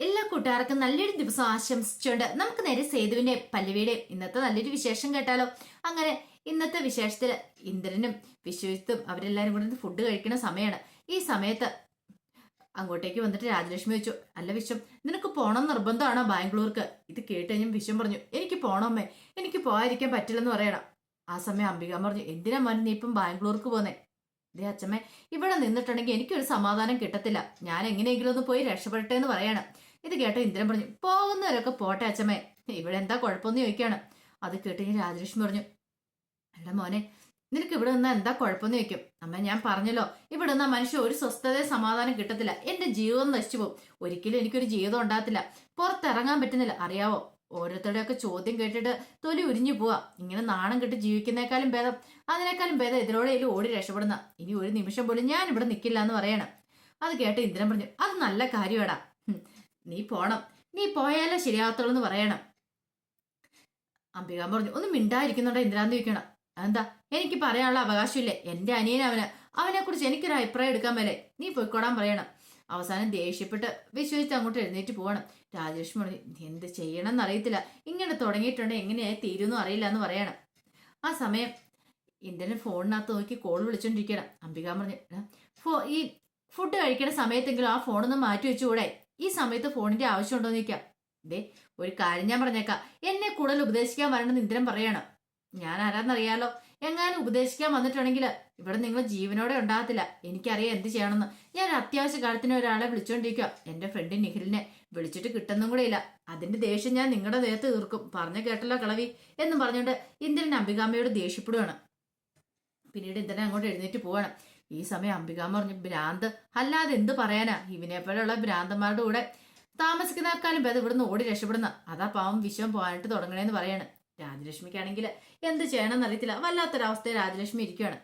എല്ലാ കൂട്ടുകാർക്കും നല്ലൊരു ദിവസം ആശംസിച്ചുകൊണ്ട് നമുക്ക് നേരെ സേതുവിന്റെ പല്ലവിയുടെ ഇന്നത്തെ നല്ലൊരു വിശേഷം കേട്ടാലോ. അങ്ങനെ ഇന്നത്തെ വിശേഷത്തിൽ ഇന്ദ്രനും വിശ്വജിത്തും അവരെല്ലാരും കൂടെ ഫുഡ് കഴിക്കുന്ന സമയമാണ് ഈ സമയത്ത് അങ്ങോട്ടേക്ക് വന്നിട്ട് രാജലക്ഷ്മി വെച്ചു അല്ല വിശ്വം നിനക്ക് പോണം നിർബന്ധമാണോ ബാംഗ്ലൂർക്ക്? ഇത് കേട്ട് കഴിഞ്ഞാൽ വിശ്വം പറഞ്ഞു എനിക്ക് പോണമ്മേ എനിക്ക് പോകാതിരിക്കാൻ പറ്റില്ലെന്ന് പറയണം. ആ സമയം അംബിക പറഞ്ഞു എന്തിനാ മോൻ നീ ഇപ്പം ബാംഗ്ലൂർക്ക് പോന്നെ? ദേ അച്ഛമ്മേ ഇവിടെ നിന്നിട്ടുണ്ടെങ്കിൽ എനിക്കൊരു സമാധാനം കിട്ടത്തില്ല. ഞാൻ എങ്ങനെയെങ്കിലും ഒന്ന് പോയി രക്ഷപ്പെടട്ടെ എന്ന് പറയണം. ഇത് കേട്ട ഇന്ദ്രൻ പറഞ്ഞു പോകുന്നവരൊക്കെ പോട്ടെ അച്ഛമ്മേ. ഇവിടെ എന്താ കുഴപ്പമെന്ന് ചോദിക്കാണ് അത് കേട്ട് ഞാൻ രാജലക്ഷ്മി പറഞ്ഞു എടാ മോനെ നിനക്ക് ഇവിടെ നിന്നാ എന്താ കുഴപ്പമെന്ന് ചോദിക്കും? അമ്മ ഞാൻ പറഞ്ഞല്ലോ ഇവിടെ നിന്നാ മനുഷ്യ ഒരു സ്വസ്ഥതയെ സമാധാനം കിട്ടത്തില്ല. എന്റെ ജീവിതം നശിച്ചു പോകും. ഒരിക്കലും എനിക്കൊരു ജീവിതം ഉണ്ടാകത്തില്ല. പുറത്തിറങ്ങാൻ പറ്റുന്നില്ല. അറിയാവോ? ഓരോരുത്തരുടെയൊക്കെ ചോദ്യം കേട്ടിട്ട് തൊലി ഉരിഞ്ഞു പോവാ. ഇങ്ങനെ നാണം കെട്ട് ജീവിക്കുന്നേക്കാളും ഭേദം അതിനേക്കാളും ഭേദം ഇതിലൂടെയും ഓടി രക്ഷപ്പെടുന്ന. ഇനി ഒരു നിമിഷം പോലും ഞാൻ ഇവിടെ നിൽക്കില്ല എന്ന് പറയണം. അത് കേട്ട് ഇന്ദ്രൻ പറഞ്ഞു അത് നല്ല കാര്യമാടാ. നീ പോണം. നീ പോയാലേ ശരിയാകത്തുള്ളൂ എന്ന് പറയണം. അംബിക പറഞ്ഞു ഒന്ന് മിണ്ടായിരിക്കുന്നുണ്ടോ ഇന്ദ്രാന്തി ചോദിക്കണം. അതെന്താ? എനിക്ക് പറയാനുള്ള അവകാശമില്ലേ? എന്റെ അനിയൻ അവന് അവനെ കുറിച്ച് എനിക്കൊരു അഭിപ്രായം എടുക്കാൻ മേലെ. നീ പോയിക്കോടാൻ പറയണം. അവസാനം ദേഷ്യപ്പെട്ട് വിശ്വസിച്ച് അങ്ങോട്ട് എഴുന്നേറ്റ് പോകണം. രാജലക്ഷ്മി പറഞ്ഞു "നീ എന്ത് ചെയ്യണം എന്നറിയത്തില്ല ഇങ്ങനെ തുടങ്ങിയിട്ടുണ്ട്? എങ്ങനെയായി തീരുമെന്നും അറിയില്ല എന്ന് പറയണം. ആ സമയം ഇന്ദ്രൻ ഫോണിനകത്ത് നോക്കി കോൾ വിളിച്ചോണ്ടിരിക്കണം അംബിക പറഞ്ഞു ഫോ ഈ ഫുഡ് കഴിക്കുന്ന സമയത്തെങ്കിലും ആ ഫോണൊന്ന് മാറ്റി വെച്ചുകൂടെ? ഈ സമയത്ത് ഫോണിന്റെ ആവശ്യമുണ്ടോ ഉണ്ടോന്ന് ചോദിക്കാം. ദേ ഒരു കാര്യം ഞാൻ പറഞ്ഞേക്കാം. എന്നെ കൂടുതൽ ഉപദേശിക്കാൻ വരണമെന്ന് ഇന്ദ്രൻ പറയണം. ഞാൻ ആരാന്നറിയാലോ? എങ്ങാനും ഉപദേശിക്കാൻ വന്നിട്ടുണ്ടെങ്കിൽ ഇവിടെ നിങ്ങൾ ജീവനോടെ ഉണ്ടാകത്തില്ല. എനിക്കറിയാം എന്ത് ചെയ്യണമെന്ന്. ഞാൻ അത്യാവശ്യ കാലത്തിന് ഒരാളെ വിളിച്ചോണ്ടിരിക്കുക എന്റെ ഫ്രണ്ട് നിഖിലിനെ വിളിച്ചിട്ട് കിട്ടുന്നും കൂടെ ഇല്ല. അതിന്റെ ദേഷ്യം ഞാൻ നിങ്ങളുടെ ദേഹത്ത് തീർക്കും. പറഞ്ഞു കേട്ടല്ലോ കളവി എന്ന് പറഞ്ഞുകൊണ്ട് ഇന്ദ്രൻ അംബികാമ്മയോട് ദേഷ്യപ്പെടുകയാണ് പിന്നീട് ഇന്ദ്രൻ അങ്ങോട്ട് എഴുന്നേറ്റ് പോവാണ്. ഈ സമയം അംബികാമ്മ പറഞ്ഞു ഭ്രാന്ത്. അല്ലാതെ എന്ത് പറയാനാ? ഇവനെ പോലെയുള്ള ഭ്രാന്തന്മാരുടെ കൂടെ താമസിക്കുന്നേക്കാളും ഭേദം ഇവിടുന്ന് ഓടി രക്ഷപ്പെടുന്ന. അതാ പാവം വിശ്വം പോകാനായിട്ട് തുടങ്ങണേന്ന് പറയാണ്. രാജലക്ഷ്മിക്കാണെങ്കിൽ എന്ത് ചെയ്യണമെന്ന് അറിയത്തില്ല. വല്ലാത്തൊരവസ്ഥയിൽ രാജലക്ഷ്മി ഇരിക്കുകയാണ്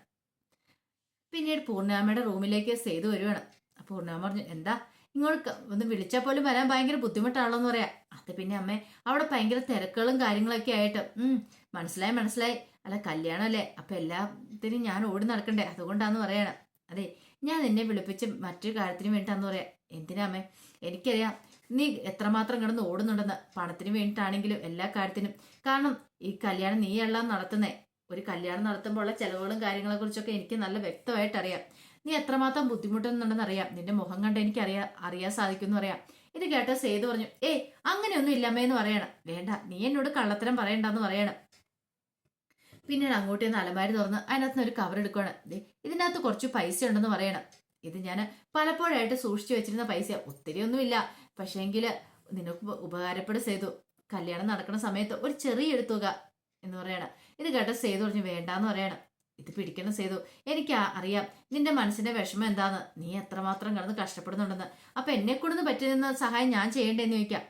പിന്നീട് പൂർണാമയുടെ റൂമിലേക്ക് സേതു വരുവാണ്. പൂർണാമ പറഞ്ഞു എന്താ? ഇങ്ങോട്ട് ഒന്ന് വിളിച്ചാൽ പോലും വരാൻ ഭയങ്കര ബുദ്ധിമുട്ടാണല്ലോ എന്ന് പറയാം. അത് പിന്നെ അമ്മേ അവിടെ ഭയങ്കര തിരക്കുകളും കാര്യങ്ങളൊക്കെ ആയിട്ട്. ഉം മനസ്സിലായി മനസ്സിലായി. അല്ല കല്യാണമല്ലേ? അപ്പൊ എല്ലാത്തിനും ഞാൻ ഓടി നടക്കണ്ടേ? അതുകൊണ്ടാന്ന് പറയണം. അതെ ഞാൻ നിന്നെ വിളിപ്പിച്ച് മറ്റൊരു കാര്യത്തിന് വേണ്ടിയിട്ടാന്ന് പറയാം. എന്തിനാമേ എനിക്കറിയാം നീ എത്രമാത്രം കിടന്ന് ഓടുന്നുണ്ടെന്ന്. പണത്തിന് വേണ്ടിയിട്ടാണെങ്കിലും എല്ലാ കാര്യത്തിനും. കാരണം ഈ കല്യാണം നീയെല്ലാം നടത്തുന്നേ. ഒരു കല്യാണം നടത്തുമ്പോൾ ഉള്ള ചെലവുകളും കാര്യങ്ങളെ കുറിച്ചൊക്കെ എനിക്ക് നല്ല വ്യക്തമായിട്ട് അറിയാം. നീ എത്രമാത്രം ബുദ്ധിമുട്ടുന്നുണ്ടെന്ന് അറിയാം. നിന്റെ മുഖം കണ്ട് എനിക്ക് അറിയാ അറിയാൻ സാധിക്കും പറയാം. ഇത് കേട്ട സേതു പറഞ്ഞു ഏയ് അങ്ങനെയൊന്നും ഇല്ലമ്മേന്ന് പറയണം. വേണ്ട നീ എന്നോട് കള്ളത്തരം പറയണ്ടെന്ന് പറയണം. പിന്നീട് അങ്ങോട്ട് നിന്ന് അലമാരി തുറന്ന് അതിനകത്ത് നിന്ന് ഒരു കവർ എടുക്കുകയാണ് ഇതിനകത്ത് കുറച്ച് പൈസ ഉണ്ടെന്ന് പറയണം. ഇത് ഞാൻ പലപ്പോഴായിട്ട് സൂക്ഷിച്ചു വെച്ചിരുന്ന പൈസ ഒത്തിരി ഒന്നുമില്ല പക്ഷേങ്കിൽ നിനക്ക് ഉപ- ഉപകാരപ്പെടും സേതു. കല്യാണം നടക്കുന്ന സമയത്ത് ഒരു ചെറിയ തുക എന്ന് പറയണം. ഇത് കേട്ട സേതു പറഞ്ഞു വേണ്ടാന്ന് പറയണം. ഇത് പിടിക്കണം സേതു. എനിക്ക് അറിയാം. നിന്റെ മനസ്സിന്റെ വിഷമം എന്താന്ന്. നീ എത്രമാത്രം കിടന്ന് കഷ്ടപ്പെടുന്നുണ്ടെന്ന്. അപ്പൊ എന്നെ കൊണ്ടൊന്ന് പറ്റുന്ന സഹായം ഞാൻ ചെയ്യണ്ടേന്ന് ചോദിക്കാം.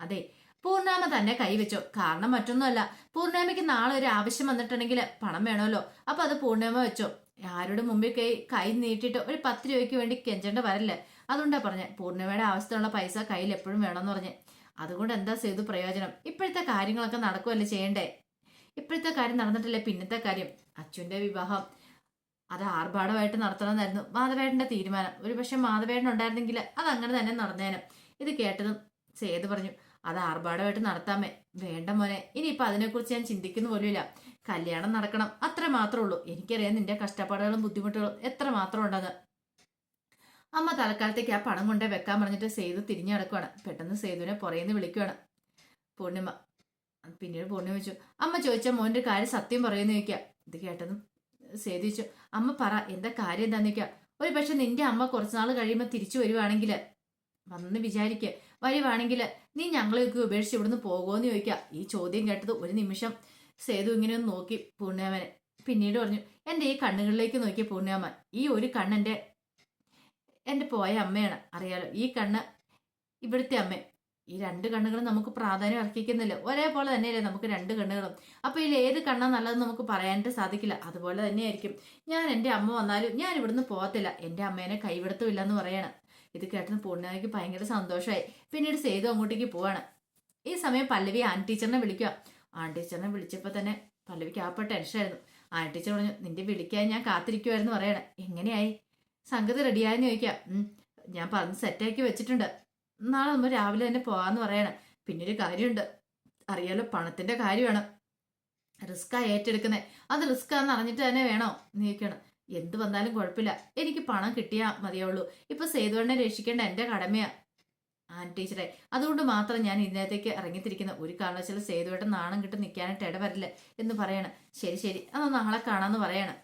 അതെ പൂർണാമ തന്നെ കൈവച്ചു കാരണം മറ്റൊന്നുമല്ല പൂർണാമയ്ക്ക് നാളെ ഒരു ആവശ്യം വന്നിട്ടുണ്ടെങ്കിൽ പണം വേണമല്ലോ. അപ്പൊ അത് പൂർണാമ വെച്ചു. ആരുടെ മുമ്പിൽ കൈ കൈ നീട്ടിയിട്ട് ഒരു പത്ത് രൂപയ്ക്ക് വേണ്ടി കെഞ്ചേണ്ട വരല്ലേ? അതുകൊണ്ടാ പറഞ്ഞ പൂർണിമയുടെ ആവശ്യത്തിനുള്ള പൈസ കയ്യിൽ എപ്പോഴും വേണമെന്ന് പറഞ്ഞ്. അതുകൊണ്ട് എന്താ ചെയ്തു പ്രയോജനം? ഇപ്പോഴത്തെ കാര്യങ്ങളൊക്കെ നടക്കുമല്ലേ ചെയ്യണ്ടേ? ഇപ്പോഴത്തെ കാര്യം നടന്നിട്ടില്ലേ പിന്നത്തെ കാര്യം? അച്ഛന്റെ വിവാഹം. അത് ആർഭാടമായിട്ട് നടത്തണമെന്നായിരുന്നു മാധവേട്ടന്റെ തീരുമാനം. ഒരു പക്ഷെ മാധവേട്ടൻ ഉണ്ടായിരുന്നെങ്കിൽ അത് അങ്ങനെ തന്നെ നടന്നേനെ. ഇത് കേട്ടതും സേതു പറഞ്ഞു അത് ആർഭാടമായിട്ട് നടത്താമേ. വേണ്ട മോനെ ഇനിയിപ്പൊ അതിനെക്കുറിച്ച് ഞാൻ ചിന്തിക്കുന്ന പോലുമില്ല. കല്യാണം നടക്കണം അത്ര മാത്രമേ ഉള്ളൂ. എനിക്കറിയാം നിന്റെ കഷ്ടപ്പാടുകളും ബുദ്ധിമുട്ടുകളും എത്ര മാത്രം ഉണ്ടെന്ന്. അമ്മ തൽക്കാലത്തേക്ക് ആ പണം കൊണ്ടേ വെക്കാൻ പറഞ്ഞിട്ട് സേതു തിരിഞ്ഞു നടക്കുവാണ്. പെട്ടെന്ന് സേതുവിനെ പുറയെന്ന് വിളിക്കുവാണ്. പൂർണിമ പിന്നീട് പൂർണിമ വെച്ചു അമ്മ ചോദിച്ചാൽ മോന്റെ കാര്യം സത്യം പറയുന്ന ചോദിക്കുക ഇത് കേട്ടതും സേതു ചോദിച്ചു അമ്മ പറ എന്താ കാര്യം എന്താന്ന് ചോദിക്കുക ഒരു പക്ഷെ നിന്റെ അമ്മ കുറച്ചുനാൾ കഴിയുമ്പോൾ തിരിച്ചു വരുവാണെങ്കിൽ വന്ന് വിചാരിക്കുക വരുവാണെങ്കിൽ നീ ഞങ്ങളെയൊക്കെ ഉപേക്ഷിച്ച് ഇവിടുന്ന് പോകുമെന്ന് ചോദിക്കുക ഈ ചോദ്യം കേട്ടത് ഒരു നിമിഷം സേതു ഇങ്ങനെ ഒന്ന് നോക്കി പൂർണിമാമനെ പിന്നീട് പറഞ്ഞു എന്റെ ഈ കണ്ണുകളിലേക്ക് നോക്കിയ പൂർണിമാമ ഈ ഒരു കണ്ണെന്റെ എന്റെ പോയ അമ്മയാണ്. അറിയാലോ ഈ കണ്ണ് ഇവിടുത്തെ അമ്മ. ഈ രണ്ട് കണ്ണുകളും നമുക്ക് പ്രാധാന്യം അർഹിക്കുന്നില്ല. ഒരേപോലെ തന്നെയല്ലേ നമുക്ക് രണ്ട് കണ്ണുകളും. അപ്പോൾ ഇതിൽ ഏത് കണ്ണാ നല്ലതെന്ന് നമുക്ക് പറയാനായിട്ട് സാധിക്കില്ല. അതുപോലെ തന്നെയായിരിക്കും. ഞാൻ എന്റെ അമ്മ വന്നാലും ഞാൻ ഇവിടുന്ന് പോകത്തില്ല. എന്റെ അമ്മേനെ കൈവിടത്തുമില്ല എന്ന് പറയണം. ഇത് കേട്ടത് പൂർണിമയ്ക്ക് ഭയങ്കര സന്തോഷമായി. പിന്നീട് സേതു അങ്ങോട്ടേക്ക് പോവാണ്. ഈ സമയം പല്ലവി ആൻ ടീച്ചറിനെ വിളിക്കുക. ആൻ ടീച്ചറിനെ വിളിച്ചപ്പോൾ തന്നെ പല്ലവിക്ക് ആപ്പ ടെൻഷനായിരുന്നു ആൻ ടീച്ചർ പറഞ്ഞു നിന്റെ വിളിക്കാൻ ഞാൻ കാത്തിരിക്കുമായിരുന്നു പറയണേ. എങ്ങനെയായി? സംഗതി റെഡിയായെന്ന് ചോദിക്കാം ഞാൻ പറഞ്ഞ് സെറ്റാക്കി വെച്ചിട്ടുണ്ട്. നാളെ നമ്മൾ രാവിലെ തന്നെ പോകാന്ന് പറയണം. പിന്നെ ഒരു കാര്യമുണ്ട്. അറിയാലോ പണത്തിന്റെ കാര്യമാണ്. റിസ്ക്കാ ഏറ്റെടുക്കുന്നത് അത് റിസ്ക് ആണെന്ന് അറിഞ്ഞിട്ട് തന്നെ വേണോ? നീക്കണം എന്ത് വന്നാലും കുഴപ്പമില്ല. എനിക്ക് പണം കിട്ടിയാ മതിയാവുള്ളൂ. ഇപ്പൊ സേതുവണ്ണെ രക്ഷിക്കേണ്ട എന്റെ കടമയാ. ആൻ ടീച്ചറെ അതുകൊണ്ട് മാത്രം ഞാൻ ഇതിനകത്തേക്ക് ഇറങ്ങിത്തിരിക്കുന്ന. ഒരു കാരണവശാലും സേതുവേട്ടൻ നാണം കിട്ടി നിൽക്കാനായിട്ട് ഇടവരില്ല എന്ന് പറയണം. ശരി ശരി. അത് നാളെ കാണാന്ന് പറയണം.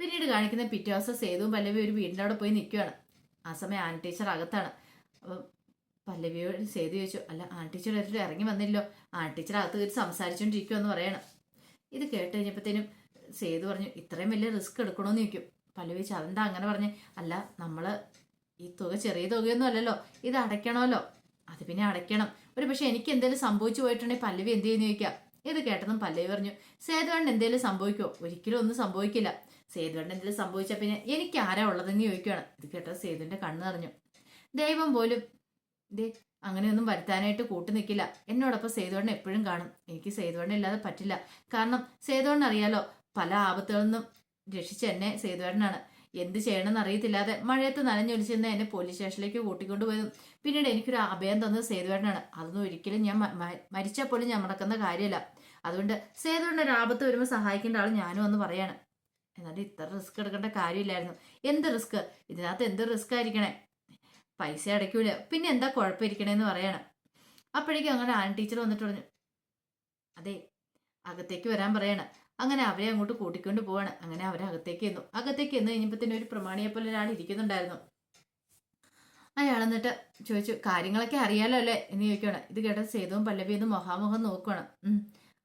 പിന്നീട് കാണിക്കുന്ന പിറ്റേ ദിവസം സേതുവും പല്ലവി ഒരു വീടിന്റെ അവിടെ പോയി നിൽക്കുകയാണ് ആ സമയം ആൻ ടീച്ചർ അകത്താണ്. അപ്പം പല്ലവിയോട് സേതു ചോദിച്ചു അല്ല ആൻ ടീച്ചർ ഇറങ്ങി വന്നില്ലോ ആൻ ടീച്ചർ അകത്ത് കയറി സംസാരിച്ചുകൊണ്ടിരിക്കുമെന്ന് പറയണം. ഇത് കേട്ട് കഴിഞ്ഞപ്പോഴത്തേനും സേതു പറഞ്ഞു ഇത്രയും വലിയ റിസ്ക് എടുക്കണമെന്ന് ചോദിക്കും. പല്ലവി അതെന്താ അങ്ങനെ പറഞ്ഞ് അല്ല നമ്മൾ ഈ തുക ചെറിയ തുകയൊന്നും അല്ലല്ലോ ഇത് അടയ്ക്കണമല്ലോ. അത് പിന്നെ അടയ്ക്കണം. ഒരു പക്ഷേ എനിക്ക് എന്തെങ്കിലും സംഭവിച്ചു പോയിട്ടുണ്ടെങ്കിൽ പല്ലവി എന്ത് ചെയ്യുന്നു ചോദിക്കാം. ഇത് കേട്ടതും പല്ലവി പറഞ്ഞു സേതുവേണ്ട എന്തെങ്കിലും സംഭവിക്കുമോ ഒരിക്കലും ഒന്നും സംഭവിക്കില്ല. സേതുവേണ്ട എന്തെങ്കിലും സംഭവിച്ചാൽ പിന്നെ എനിക്ക് ആരാ ഉള്ളതെന്ന് ചോദിക്കുകയാണ് ഇത് കേട്ടത് സേതുവിന്റെ കണ്ണ് നിറഞ്ഞു. ദൈവം പോലും ദേ അങ്ങനെയൊന്നും വരുത്താനായിട്ട് കൂട്ടു നിൽക്കില്ല എന്നോടൊപ്പം സേതുവണ്ണ എപ്പോഴും കാണും. എനിക്ക് സേതുവണ്ണ ഇല്ലാതെ പറ്റില്ല. കാരണം സേതുവണ്ണ അറിയാലോ പല ആപത്തുകളിൽ നിന്നും രക്ഷിച്ച എന്നെ സേതുവേട്ടനാണ്. എന്ത് ചെയ്യണമെന്ന് അറിയത്തില്ലാതെ മഴയത്ത് നനഞ്ഞൊലിച്ചെന്ന് എന്നെ പോലീസ് സ്റ്റേഷനിലേക്ക് കൂട്ടിക്കൊണ്ടുപോയതും പിന്നീട് എനിക്കൊരു അഭയം തന്നത് സേതുവേട്ടനാണ്. അതൊന്നും ഒരിക്കലും ഞാൻ മരിച്ചാൽ പോലും ഞാൻ മറക്കുന്ന കാര്യമല്ല. അതുകൊണ്ട് സേതുവേട്ടൻ ഒരു ആപത്ത് വരുമ്പോൾ സഹായിക്കേണ്ട ആൾ ഞാനും ഒന്ന് പറയാണ്. എന്നാലും ഇത്ര റിസ്ക് എടുക്കേണ്ട കാര്യമില്ലായിരുന്നു. എന്ത് റിസ്ക് ഇതിനകത്ത് എന്ത് റിസ്ക് ആയിരിക്കണേ? പൈസ അടയ്ക്കൂല. പിന്നെ എന്താ കുഴപ്പമിരിക്കണേന്ന് പറയാണ്. അപ്പോഴേക്കും അങ്ങനെ ആൻ ടീച്ചർ വന്നിട്ട് പറഞ്ഞു അതെ അകത്തേക്ക് വരാൻ പറയണം. അങ്ങനെ അവരെ അങ്ങോട്ട് കൂട്ടിക്കൊണ്ട് പോവാണ്. അങ്ങനെ അവരെ അകത്തേക്ക് എന്നു അകത്തേക്ക് എന്ന് കഴിഞ്ഞപ്പോൾ തന്നെ ഒരു പ്രമാണിയെ പോലെ ഒരാൾ ഇരിക്കുന്നുണ്ടായിരുന്നു. അയാൾ എന്നിട്ട് ചോദിച്ചു കാര്യങ്ങളൊക്കെ അറിയാലോ അല്ലേ? എന്ന് ചോദിക്കണം ഇത് കേട്ട സേതുവും പല്ലവിയും മൊഹാമുഖം നോക്കണം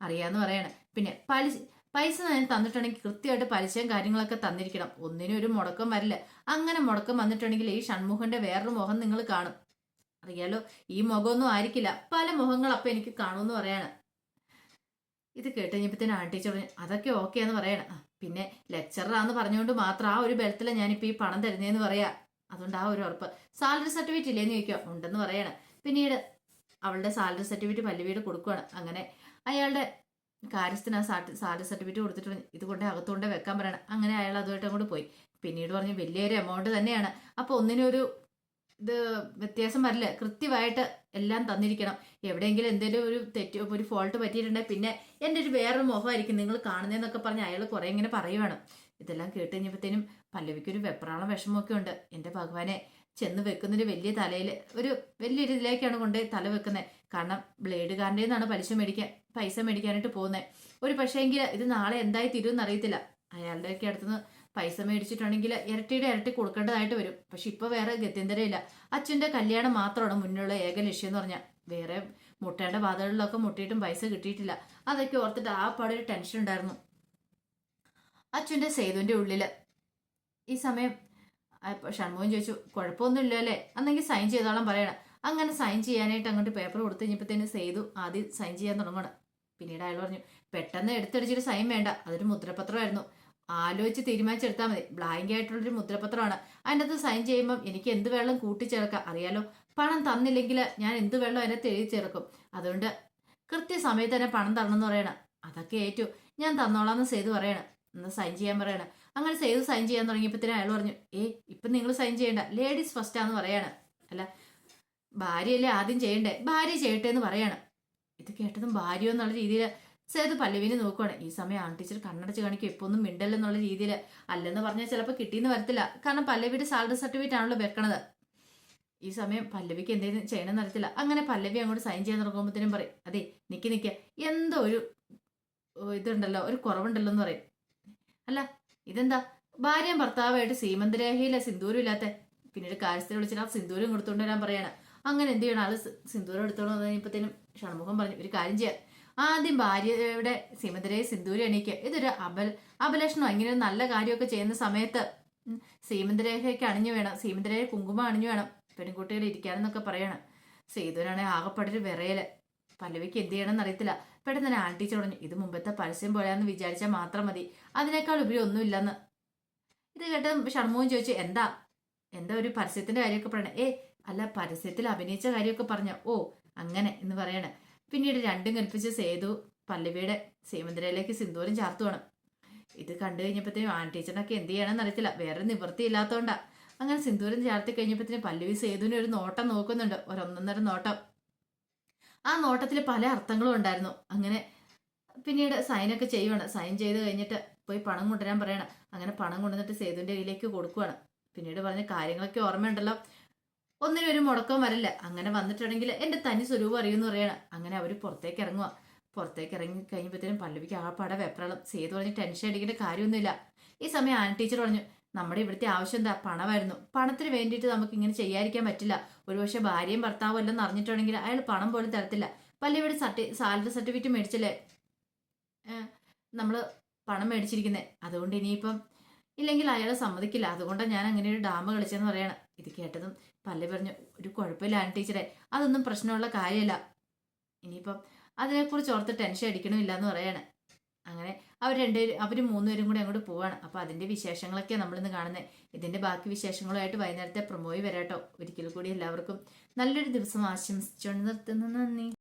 അറിയാന്ന് പറയാണ്. പിന്നെ പലിശ പൈസ ഞാൻ തന്നിട്ടുണ്ടെങ്കിൽ കൃത്യമായിട്ട് പലിശയും കാര്യങ്ങളൊക്കെ തന്നിരിക്കണം. ഒന്നിനും ഒരു മുടക്കം വരില്ല. അങ്ങനെ മുടക്കം വന്നിട്ടുണ്ടെങ്കിൽ ഈ ഷൺമുഖന്റെ വേറൊരു മുഖം നിങ്ങൾ കാണും. അറിയാലോ ഈ മുഖമൊന്നും ആയിരിക്കില്ല. പല മുഖങ്ങൾ അപ്പൊ എനിക്ക് കാണുമെന്ന് പറയാണ്. ഇത് കേട്ട് കഴിഞ്ഞപ്പത്തേനും ആൺ ടീച്ചർ പറഞ്ഞു അതൊക്കെ ഓക്കെ എന്ന് പറയണം. പിന്നെ ലെക്ചറാന്ന് പറഞ്ഞുകൊണ്ട് മാത്രം ആ ഒരു ബലത്തിലാണ് ഞാനിപ്പോൾ ഈ പണം തരുന്നതെന്ന് പറയാ. അതുകൊണ്ട് ആ ഒരു ഉറപ്പ്. സാലറി സർട്ടിഫിക്കറ്റ് ഇല്ലേന്ന് ചോദിക്കുക ഉണ്ടെന്ന് പറയണം. പിന്നീട് അവളുടെ സാലറി സർട്ടിഫിക്കറ്റ് പല്ലുവീട് കൊടുക്കുകയാണ് അങ്ങനെ അയാളുടെ കാര്യസ്ഥന് ആ സാലറി സർട്ടിഫിക്കറ്റ് കൊടുത്തിട്ട് ഇതുകൊണ്ട് ഇത് കൊണ്ട് അകത്തുകൊണ്ട് വെക്കാൻ പറയണം. അങ്ങനെ അയാൾ അതുമായിട്ട് അങ്ങോട്ട് പോയി. പിന്നീട് പറഞ്ഞു വലിയൊരു എമൗണ്ട് തന്നെയാണ്. അപ്പോൾ ഒന്നിനൊരു ഇത് വ്യത്യാസം വരില്ല. കൃത്യമായിട്ട് എല്ലാം തന്നിരിക്കണം. എവിടെയെങ്കിലും എന്തെങ്കിലും ഒരു തെറ്റ് ഒരു ഫോൾട്ട് പറ്റിയിട്ടുണ്ടെങ്കിൽ പിന്നെ എന്റെ ഒരു വേറൊരു മുഖമായിരിക്കും നിങ്ങൾ കാണുന്നതെന്നൊക്കെ പറഞ്ഞ് അയാൾ കുറേ ഇങ്ങനെ പറയുവാണ്. ഇതെല്ലാം കേട്ട് കഴിഞ്ഞപ്പോഴത്തേനും പല്ലവിക്കൊരു വെപ്രാളം വിഷമമൊക്കെ ഉണ്ട്. എന്റെ ഭഗവാനെ ചെന്ന് വെക്കുന്നൊരു വലിയ തലയിൽ ഒരു വലിയൊരു ഇതിലേക്കാണ് കൊണ്ട് തല വെക്കുന്നത്. കാരണം ബ്ലേഡ് കാരന്റെ നിന്നാണ് പലിശ മേടിക്കാൻ പൈസ മേടിക്കാനായിട്ട് പോകുന്നത്. ഒരു പക്ഷേ എങ്കിൽ ഇത് നാളെ എന്തായി തീരുമെന്ന് അറിയത്തില്ല. അയാളുടെയൊക്കെ അടുത്തുനിന്ന് പൈസ മേടിച്ചിട്ടുണ്ടെങ്കിൽ ഇരട്ടിയുടെ ഇരട്ടി കൊടുക്കേണ്ടതായിട്ട് വരും. പക്ഷെ ഇപ്പൊ വേറെ ഗത്യന്തരമില്ല അച്ഛന്റെ കല്യാണം മാത്രമാണ് മുന്നിലുള്ള ഏക ലക്ഷ്യം എന്ന് പറഞ്ഞാൽ വേറെ മുട്ടേണ്ട വാതകളിലൊക്കെ മുട്ടിയിട്ടും പൈസ കിട്ടിയിട്ടില്ല. അതൊക്കെ ഓർത്തിട്ട് ആ പാടെ ഒരു ടെൻഷൻ ഉണ്ടായിരുന്നു. അച്ഛന്റെ സേതുവിന്റെ ഉള്ളിൽ. ഈ സമയം ഷൺമോഹൻ ചോദിച്ചു കുഴപ്പമൊന്നുമില്ല അല്ലേ? അന്നെങ്കിൽ സൈൻ ചെയ്താളം പറയണം. അങ്ങനെ സൈൻ ചെയ്യാനായിട്ട് അങ്ങോട്ട് പേപ്പർ കൊടുത്തു കഴിഞ്ഞപ്പോഴത്തേന് സേതു ആദ്യം സൈൻ ചെയ്യാൻ തുടങ്ങണം പിന്നീട് അയാൾ പറഞ്ഞു പെട്ടെന്ന് എടുത്തടിച്ചൊരു സൈൻ വേണ്ട. അതൊരു മുദ്രപത്രമായിരുന്നു. ആലോചിച്ച് തീരുമാനിച്ചെടുത്താൽ മതി. ബ്ലാങ്ക് ആയിട്ടുള്ളൊരു മുദ്രപത്രമാണ്. അതിന്റെ അത് സൈൻ ചെയ്യുമ്പം എനിക്ക് എന്ത് വെള്ളം കൂട്ടിച്ചേർക്കാം അറിയാലോ? പണം തന്നില്ലെങ്കിൽ ഞാൻ എന്ത് വെള്ളം അതിനകത്ത് എഴുതി ചേർക്കും. അതുകൊണ്ട് കൃത്യസമയത്ത് തന്നെ പണം തരണം എന്ന് പറയണം. അതൊക്കെ ഏറ്റു. ഞാൻ തന്നോളാന്ന് സേതു പറയണം. എന്ന് സൈൻ ചെയ്യാൻ പറയണം. അങ്ങനെ സേതു സൈൻ ചെയ്യാൻ തുടങ്ങിയപ്പോഴത്തേനും അയാൾ പറഞ്ഞു ഏ ഇപ്പം നിങ്ങൾ സൈൻ ചെയ്യണ്ട. ലേഡീസ് ഫസ്റ്റാന്ന് പറയാണ്. അല്ല ഭാര്യയല്ലേ ആദ്യം ചെയ്യണ്ടേ? ഭാര്യ ചെയ്യട്ടെ എന്ന് പറയാണ്. ഇത് കേട്ടതും ഭാര്യ എന്നുള്ള രീതിയിൽ സേതു പല്ലവിനെ നോക്കുവാണ്. ഈ സമയം ആൺ ടീച്ചർ കണ്ണടച്ച് കാണിക്കും. ഇപ്പൊ ഒന്നും മിണ്ടല്ലെന്നുള്ള രീതിയിൽ അല്ലെന്ന് പറഞ്ഞാൽ ചിലപ്പോൾ കിട്ടിയെന്ന് വരത്തില്ല. കാരണം പല്ലവിയുടെ സാലറി സർട്ടിഫിക്കറ്റ് ആണല്ലോ വെക്കണത്. ഈ സമയം പല്ലവിക്ക് എന്തെങ്കിലും ചെയ്യണമെന്ന് അറിയത്തില്ല. അങ്ങനെ പല്ലവി അങ്ങോട്ട് സൈൻ ചെയ്യാൻ തുടങ്ങുമ്പോഴത്തേനും പറയും. അതെ നിക്ക് നിക്ക്. എന്തോ ഒരു ഇതുണ്ടല്ലോ. ഒരു കുറവുണ്ടല്ലോ എന്ന് പറയും. അല്ല ഇതെന്താ? ഭാര്യയും ഭർത്താവായിട്ട് സീമന്തരേഖയില്ല സിന്ദൂരം ഇല്ലാത്ത. പിന്നീട് കാര്യത്തിൽ വിളിച്ചാൽ ആ സിന്ദൂരം കൊടുത്തുകൊണ്ട് വരാൻ പറയാണ്. അങ്ങനെ എന്ത് ചെയ്യണം? ആൾ സിന്ദൂരം എടുത്തോളൂ എന്ന് കഴിഞ്ഞപ്പോഴത്തേനും ഷൺമുഖം പറഞ്ഞു ഒരു കാര്യം ചെയ്യാം. ആദ്യം ഭാര്യയുടെ സീമന്തരയെ സിന്ദൂരി എണീക്കുക ഇതൊരു അബൽ അബലക്ഷണം ഇങ്ങനെ നല്ല കാര്യമൊക്കെ ചെയ്യുന്ന സമയത്ത് സീമന്തരേഖയൊക്കെ അണിഞ്ഞു വേണം. സീമന്തരേഖ കുങ്കുമം അണിഞ്ഞു വേണം. പെൺകുട്ടികൾ ഇരിക്കാനെന്നൊക്കെ പറയണം. സീതുരാണെ ആകെപ്പാടൊരു വിറയൽ. പല്ലവിക്ക് എന്ത് ചെയ്യണമെന്ന് അറിയത്തില്ല. പെട്ടെന്ന് തന്നെ ടീച്ചർ പറഞ്ഞു ഇത് മുമ്പത്തെ പരസ്യം പോലെയാന്ന് വിചാരിച്ചാൽ മാത്രം മതി. അതിനേക്കാൾ ഉപരി ഒന്നുമില്ലെന്ന് ഇത് കേട്ട് ഷൺമുഖം ചോദിച്ചു എന്താ? എന്താ ഒരു പരസ്യത്തിന്റെ കാര്യമൊക്കെ പറയണേ? ഏ അല്ല പരസ്യത്തിൽ അഭിനയിച്ച കാര്യമൊക്കെ പറഞ്ഞ. ഓ അങ്ങനെ എന്ന് പറയണ. പിന്നീട് രണ്ടും കൽപ്പിച്ച് സേതു പല്ലവിയുടെ സീമന്തിരയിലേക്ക് സിന്ദൂരം ചാർത്തുവാണ് ഇത് കണ്ടു കഴിഞ്ഞപ്പോഴത്തേനും ആൺ ടീച്ചറിനൊക്കെ എന്ത് ചെയ്യണമെന്ന് അറിയത്തില്ല. വേറെ നിവൃത്തി ഇല്ലാത്തതുകൊണ്ടാ അങ്ങനെ സിന്ദൂരം ചാർത്തി കഴിഞ്ഞപ്പോഴത്തേനും പല്ലവി സേതുവിനെ ഒരു നോട്ടം നോക്കുന്നുണ്ട്. ഒരൊന്നൊന്നര നോട്ടം. ആ നോട്ടത്തിൽ പല അർത്ഥങ്ങളും ഉണ്ടായിരുന്നു. അങ്ങനെ പിന്നീട് സൈനൊക്കെ ചെയ്യുവാണ്. സൈൻ ചെയ്ത് കഴിഞ്ഞിട്ട് പോയി പണം കൊണ്ടുവരാൻ പറയണം. അങ്ങനെ പണം കൊണ്ടുവന്നിട്ട് സേതുവിന്റെ കയ്യിലേക്ക് കൊടുക്കുവാണ്. പിന്നീട് പറഞ്ഞ കാര്യങ്ങളൊക്കെ ഓർമ്മയുണ്ടല്ലോ. ഒന്നിനും ഒരു മുടക്കം വരില്ല. അങ്ങനെ വന്നിട്ടുണ്ടെങ്കിൽ എന്റെ തനി സ്വരൂപം അറിയുമെന്ന് പറയണം. അങ്ങനെ അവർ പുറത്തേക്ക് ഇറങ്ങുക പുറത്തേക്ക് ഇറങ്ങി കഴിയുമ്പോഴത്തേനും പല്ലവിക്ക് ആ പട വെപ്രളം. സേതു പറഞ്ഞ് ടെൻഷൻ അടിക്കേണ്ട കാര്യമൊന്നുമില്ല. ഈ സമയം ആന ടീച്ചർ പറഞ്ഞു നമ്മുടെ ഇവിടുത്തെ ആവശ്യം എന്താ? പണമായിരുന്നു. പണത്തിന് വേണ്ടിയിട്ട് നമുക്ക് ഇങ്ങനെ ചെയ്യാതിരിക്കാൻ പറ്റില്ല. ഒരുപക്ഷെ ഭാര്യയും ഭർത്താവും എല്ലാം നിറഞ്ഞിട്ടുണ്ടെങ്കിൽ അയാൾ പണം പോലും തരത്തില്ല. പല്ലവിയുടെ സർട്ടി സാലറി സർട്ടിഫിക്കറ്റ് മേടിച്ചല്ലേ? നമ്മൾ പണം മേടിച്ചിരിക്കുന്നത് അതുകൊണ്ട് ഇനിയിപ്പം ഇല്ലെങ്കിൽ അയാളെ സമ്മതിക്കില്ല. അതുകൊണ്ടാണ് ഞാൻ അങ്ങനെ ഒരു ഡാമ കളിച്ചെന്ന് പറയണം. ഇത് കേട്ടതും പല്ല പറഞ്ഞു. ഒരു കുഴപ്പമില്ല ആൻ ടീച്ചറെ. അതൊന്നും പ്രശ്നമുള്ള കാര്യമല്ല ഇനിയിപ്പം അതിനെക്കുറിച്ച് ഓർത്ത് ടെൻഷൻ അടിക്കണമില്ല എന്ന് പറയാണ്. അങ്ങനെ അവർ രണ്ടുപേരും അവർ മൂന്നുപേരും കൂടി അങ്ങോട്ട് പോവാണ്. അപ്പോൾ അതിന്റെ വിശേഷങ്ങളൊക്കെ നമ്മളിന്ന് കാണുന്നത് ഇതിന്റെ ബാക്കി വിശേഷങ്ങളുമായിട്ട് വൈകുന്നേരത്തെ പ്രൊമോയി വരാട്ടോ. ഒരിക്കൽ കൂടി എല്ലാവർക്കും നല്ലൊരു ദിവസം ആശംസിച്ചുകൊണ്ട് നിർത്തുന്നു. നന്ദി.